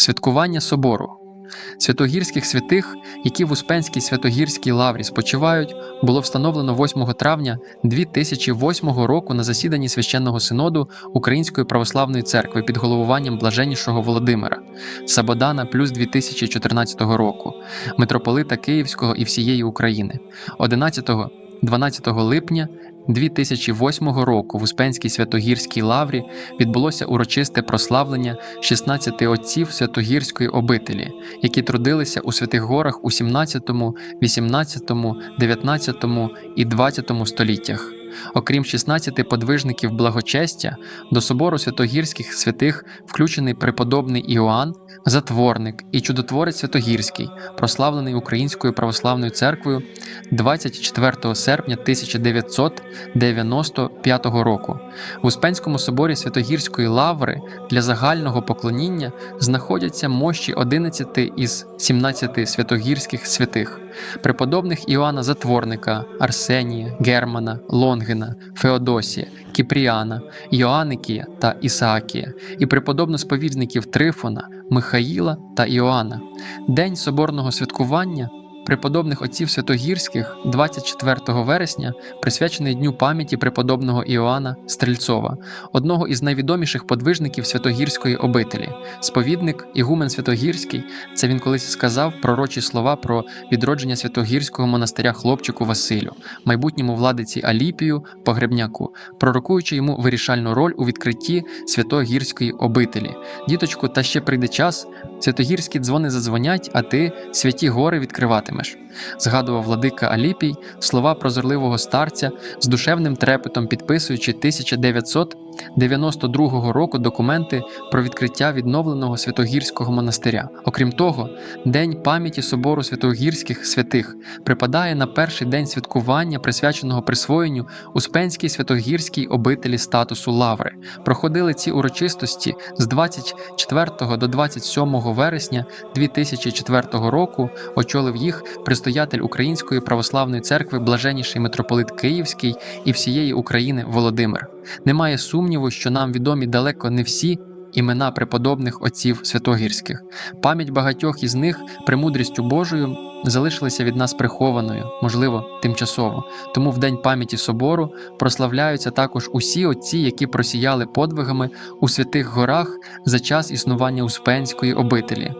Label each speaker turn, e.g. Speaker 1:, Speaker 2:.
Speaker 1: Святкування собору. Святогірських святих, які в Успенській Святогірській лаврі спочивають, було встановлено 8 травня 2008 року на засіданні священного синоду Української православної церкви під головуванням блаженнішого Володимира Сабодана плюс 2014 року, митрополита Київського і всієї України, 11-12 липня 2008 року в Успенській Святогірській лаврі відбулося урочисте прославлення 16 отців Святогірської обителі, які трудилися у Святих Горах у 17, 18, 19 і 20 століттях. Окрім 16 подвижників благочестя, до собору святогірських святих включений преподобний Іоанн, затворник і чудотворець Святогірський, прославлений Українською православною церквою 24 серпня 1995 року. В Успенському соборі Святогірської лаври для загального поклоніння знаходяться мощі 11 із 17 святогірських святих, преподобних Іоанна Затворника, Арсенія, Германа, Лонгена, Феодосія, Кіпріана, Йоанникія та Ісаакія, і преподобно-сповідників Трифона, Михаїла та Іоанна. День соборного святкування преподобних отців Святогірських 24 вересня присвячений Дню пам'яті преподобного Іоанна Стрельцова, одного із найвідоміших подвижників Святогірської обителі. Сповідник Ігумен Святогірський, це він колись сказав пророчі слова про відродження Святогірського монастиря хлопчику Василю, майбутньому владиці Аліпію Погребняку, пророкуючи йому вирішальну роль у відкритті Святогірської обителі. Діточку, та ще прийде час, святогірські дзвони задзвонять, а ти святі гори відкриватимеш. Згадував владика Аліпій слова прозорливого старця з душевним трепетом підписуючи 1992 року документи про відкриття відновленого Святогірського монастиря. Окрім того, День пам'яті собору святогірських святих припадає на перший день святкування, присвяченого присвоєнню Успенській Святогірській обителі статусу Лаври. Проходили ці урочистості з 24 до 27 вересня 2004 року. Очолив їх предстоятель Української православної церкви, блаженніший митрополит Київський і всієї України Володимир. Немає сумніву, що нам відомі далеко не всі. Імена преподобних отців святогірських, пам'ять багатьох із них премудрістю Божою залишилася від нас прихованою, можливо, тимчасово. Тому в день пам'яті собору прославляються також усі отці, які просіяли подвигами у святих горах за час існування Успенської обителі.